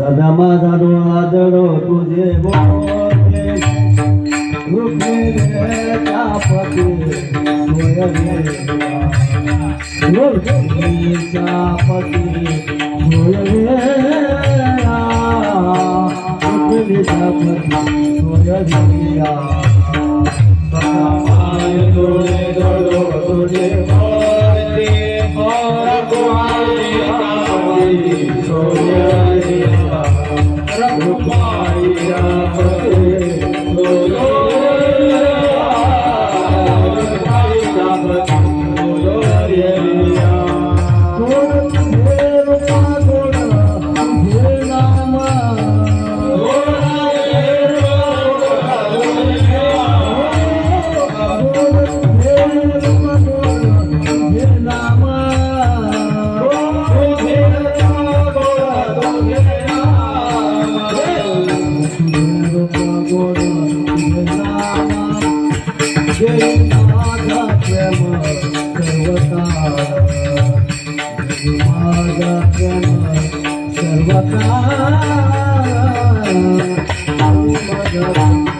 સદા માધાનો આદરો તુજે બોલે. રૂપે રે ચાપતે સોય રે રૂપે રે ચાપતે સોય રે રૂપે રે ચાપતે સોય રે सदै माझा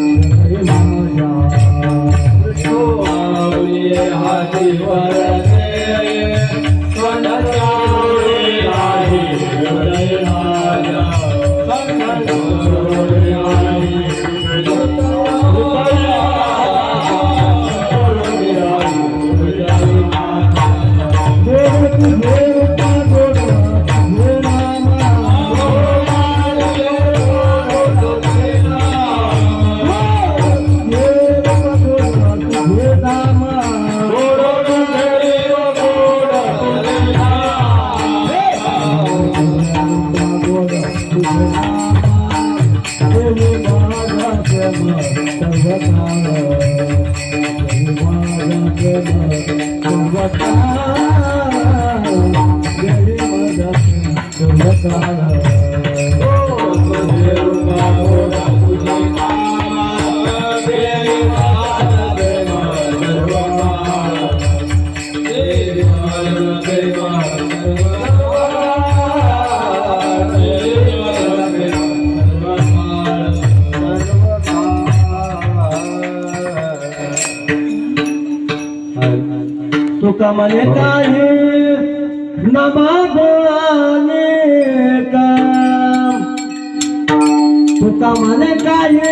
तुका म्हणे काहे नमाने का तुका म्हणे काही